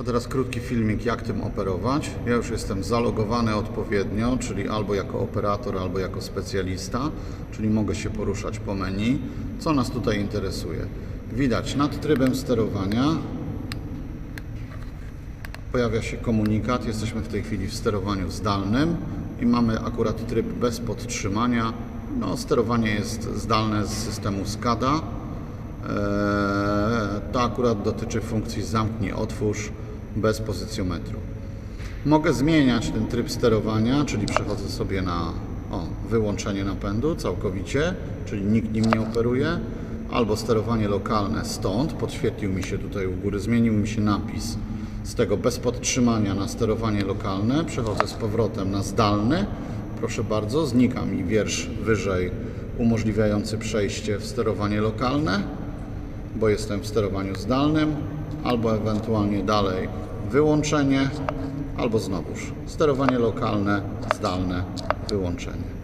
A teraz krótki filmik, jak tym operować. Ja już jestem zalogowany odpowiednio, czyli albo jako operator, albo jako specjalista, czyli mogę się poruszać po menu. Co nas tutaj interesuje? Widać nad trybem sterowania pojawia się komunikat. Jesteśmy w tej chwili w sterowaniu zdalnym i mamy akurat tryb bez podtrzymania. No, sterowanie jest zdalne z systemu SCADA. Eee, To akurat dotyczy funkcji zamknij, otwórz bez pozycjometru. Mogę zmieniać ten tryb sterowania, czyli przechodzę sobie na o, wyłączenie napędu całkowicie, czyli nikt nim nie operuje, albo sterowanie lokalne stąd, podświetlił mi się tutaj u góry, zmienił mi się napis z tego bez podtrzymania na sterowanie lokalne, przechodzę z powrotem na zdalny, proszę bardzo, znika mi wiersz wyżej umożliwiający przejście w sterowanie lokalne, bo jestem w sterowaniu zdalnym, albo ewentualnie dalej wyłączenie, albo znowuż sterowanie lokalne, zdalne, wyłączenie.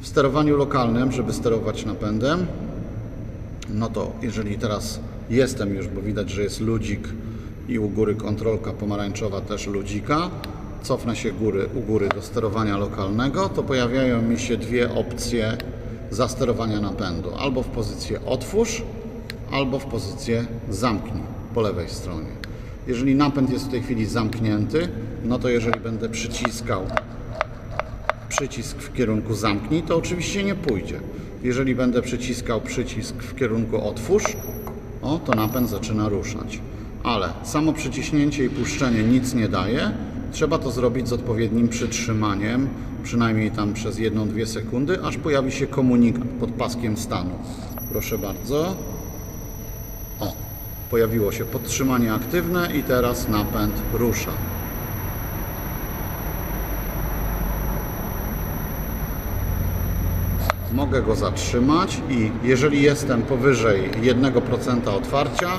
W sterowaniu lokalnym, żeby sterować napędem, no to jeżeli teraz jestem już, bo widać, że jest ludzik i u góry kontrolka pomarańczowa też ludzika, cofnę się góry, u góry do sterowania lokalnego, to pojawiają mi się dwie opcje zasterowania napędu. Albo w pozycję otwórz, albo w pozycję zamknij po lewej stronie. Jeżeli napęd jest w tej chwili zamknięty, no to jeżeli będę przyciskał przycisk w kierunku zamknij, to oczywiście nie pójdzie. Jeżeli będę przyciskał przycisk w kierunku otwórz, o, to napęd zaczyna ruszać. Ale samo przyciśnięcie i puszczenie nic nie daje. Trzeba to zrobić z odpowiednim przytrzymaniem, przynajmniej tam przez 1-2 sekundy, aż pojawi się komunikat pod paskiem stanu. Proszę bardzo. Pojawiło się podtrzymanie aktywne i teraz napęd rusza. Mogę go zatrzymać i jeżeli jestem powyżej 1% otwarcia,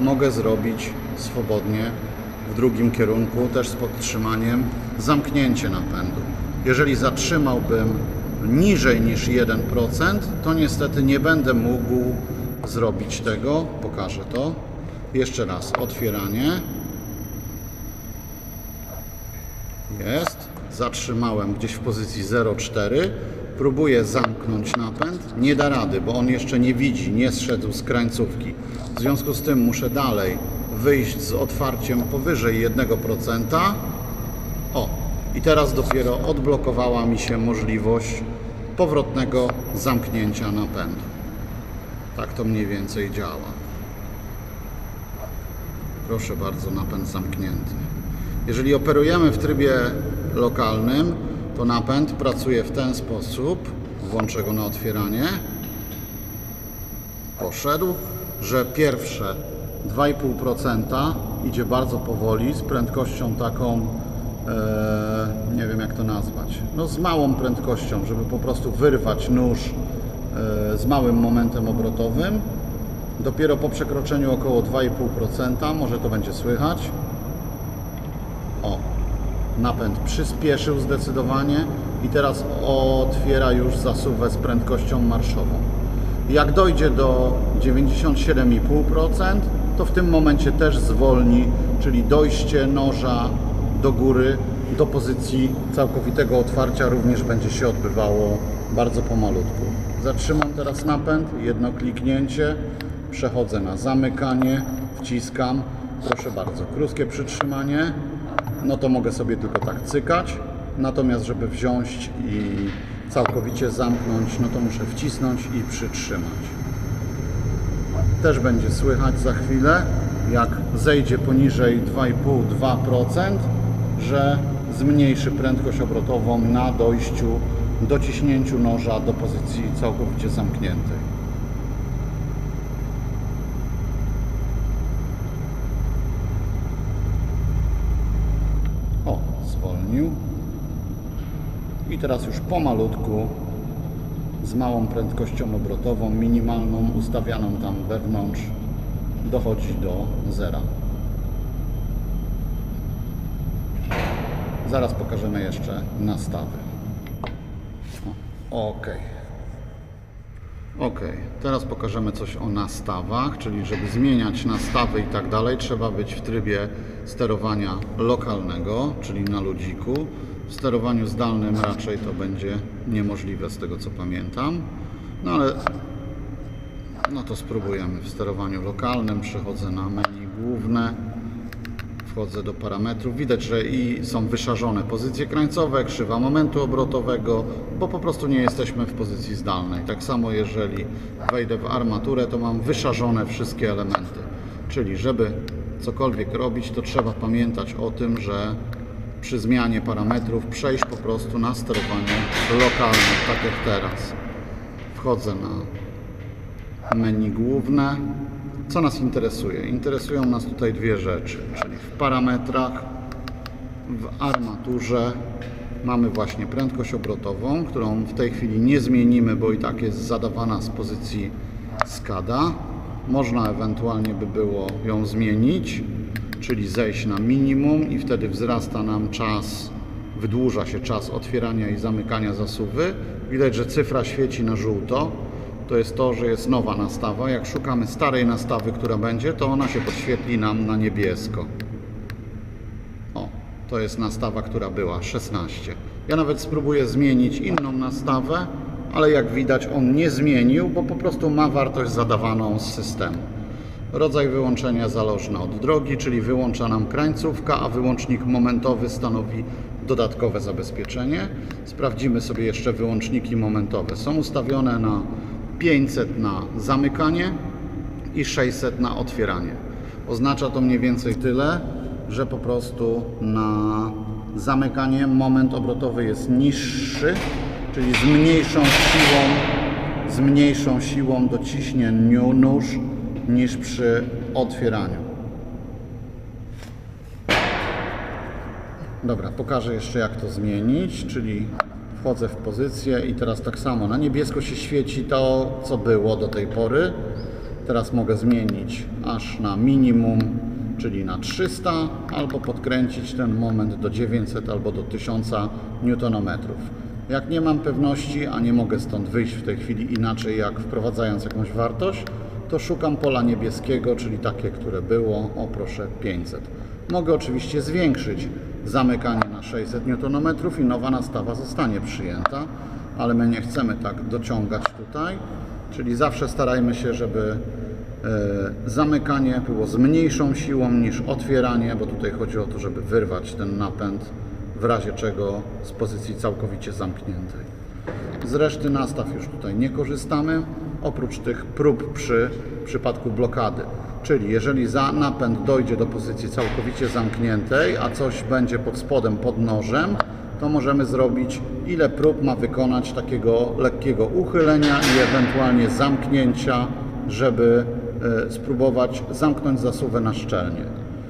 mogę zrobić swobodnie w drugim kierunku, też z podtrzymaniem, zamknięcie napędu. Jeżeli zatrzymałbym niżej niż 1%, to niestety nie będę mógł zrobić tego. Pokażę to. Jeszcze raz, otwieranie. Jest. Zatrzymałem gdzieś w pozycji 0,4. Próbuję zamknąć napęd. Nie da rady, bo on jeszcze nie widzi, nie zszedł z krańcówki. W związku z tym muszę dalej wyjść z otwarciem powyżej 1%. O, i teraz dopiero odblokowała mi się możliwość powrotnego zamknięcia napędu. Tak to mniej więcej działa. Proszę bardzo, napęd zamknięty. Jeżeli operujemy w trybie lokalnym, to napęd pracuje w ten sposób. Włączę go na otwieranie. Poszedł, że pierwsze 2,5% idzie bardzo powoli, z prędkością taką, e, nie wiem jak to nazwać, no z małą prędkością, żeby po prostu wyrwać nóż e, z małym momentem obrotowym. Dopiero po przekroczeniu około 2,5%, może to będzie słychać, o, napęd przyspieszył zdecydowanie i teraz otwiera już zasuwę z prędkością marszową. Jak dojdzie do 97,5%, to w tym momencie też zwolni, czyli dojście noża do góry do pozycji całkowitego otwarcia również będzie się odbywało bardzo pomalutku. Zatrzymam teraz napęd, jedno kliknięcie, przechodzę na zamykanie, wciskam, proszę bardzo, krótkie przytrzymanie, no to mogę sobie tylko tak cykać. Natomiast, żeby wziąć i całkowicie zamknąć, no to muszę wcisnąć i przytrzymać. Też będzie słychać za chwilę, jak zejdzie poniżej 2,5-2%, że zmniejszy prędkość obrotową na dojściu, dociśnięciu noża do pozycji całkowicie zamkniętej. O, I teraz już pomalutku, z małą prędkością obrotową, minimalną, ustawianą tam wewnątrz, dochodzi do zera. Zaraz pokażemy jeszcze nastawy. Ok. Ok, teraz pokażemy coś o nastawach, czyli żeby zmieniać nastawy i tak dalej, trzeba być w trybie sterowania lokalnego, czyli na ludziku. W sterowaniu zdalnym raczej to będzie niemożliwe z tego co pamiętam. No ale no to spróbujemy w sterowaniu lokalnym. Przechodzę na menu główne. Wchodzę do parametrów. Widać, że i są wyszarzone pozycje krańcowe, krzywa momentu obrotowego, bo po prostu nie jesteśmy w pozycji zdalnej. Tak samo jeżeli wejdę w armaturę, to mam wyszarzone wszystkie elementy. Czyli żeby cokolwiek robić, to trzeba pamiętać o tym, że przy zmianie parametrów przejść po prostu na sterowanie lokalne, tak jak teraz. Wchodzę na menu główne. Co nas interesuje? Interesują nas tutaj dwie rzeczy, czyli w parametrach, w armaturze mamy właśnie prędkość obrotową, którą w tej chwili nie zmienimy, bo i tak jest zadawana z pozycji SCADA. Można ewentualnie by było ją zmienić, czyli zejść na minimum i wtedy wzrasta nam czas, wydłuża się czas otwierania i zamykania zasuwy. Widać, że cyfra świeci na żółto to jest to, że jest nowa nastawa. Jak szukamy starej nastawy, która będzie, to ona się podświetli nam na niebiesko. O, to jest nastawa, która była 16. Ja nawet spróbuję zmienić inną nastawę, ale jak widać on nie zmienił, bo po prostu ma wartość zadawaną z systemu. Rodzaj wyłączenia zależny od drogi, czyli wyłącza nam krańcówka, a wyłącznik momentowy stanowi dodatkowe zabezpieczenie. Sprawdzimy sobie jeszcze wyłączniki momentowe. Są ustawione na 500 na zamykanie i 600 na otwieranie. Oznacza to mniej więcej tyle, że po prostu na zamykanie moment obrotowy jest niższy, czyli z mniejszą siłą, z mniejszą siłą dociśnie nóż niż przy otwieraniu. Dobra, pokażę jeszcze jak to zmienić, czyli wchodzę w pozycję i teraz tak samo na niebiesko się świeci to, co było do tej pory. Teraz mogę zmienić aż na minimum, czyli na 300, albo podkręcić ten moment do 900 albo do 1000 Nm. Jak nie mam pewności, a nie mogę stąd wyjść w tej chwili inaczej jak wprowadzając jakąś wartość, to szukam pola niebieskiego, czyli takie, które było, o proszę 500. Mogę oczywiście zwiększyć zamykanie 600 Nm i nowa nastawa zostanie przyjęta, ale my nie chcemy tak dociągać tutaj, czyli zawsze starajmy się, żeby e, zamykanie było z mniejszą siłą niż otwieranie, bo tutaj chodzi o to, żeby wyrwać ten napęd w razie czego z pozycji całkowicie zamkniętej. Z reszty nastaw już tutaj nie korzystamy, oprócz tych prób przy przypadku blokady. Czyli jeżeli za napęd dojdzie do pozycji całkowicie zamkniętej, a coś będzie pod spodem, pod nożem, to możemy zrobić ile prób ma wykonać takiego lekkiego uchylenia i ewentualnie zamknięcia, żeby e, spróbować zamknąć zasuwę na szczelnie.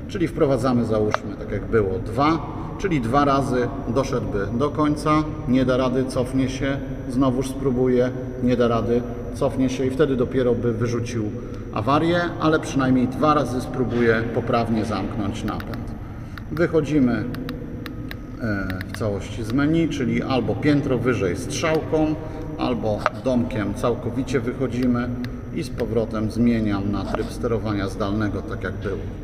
Czyli wprowadzamy, załóżmy, tak jak było, dwa, czyli dwa razy doszedłby do końca, nie da rady, cofnie się, znowuż spróbuje, nie da rady, cofnie się i wtedy dopiero by wyrzucił awarię, ale przynajmniej dwa razy spróbuje poprawnie zamknąć napęd. Wychodzimy e, w całości z menu, czyli albo piętro wyżej strzałką, albo domkiem całkowicie wychodzimy i z powrotem zmieniam na tryb sterowania zdalnego, tak jak było.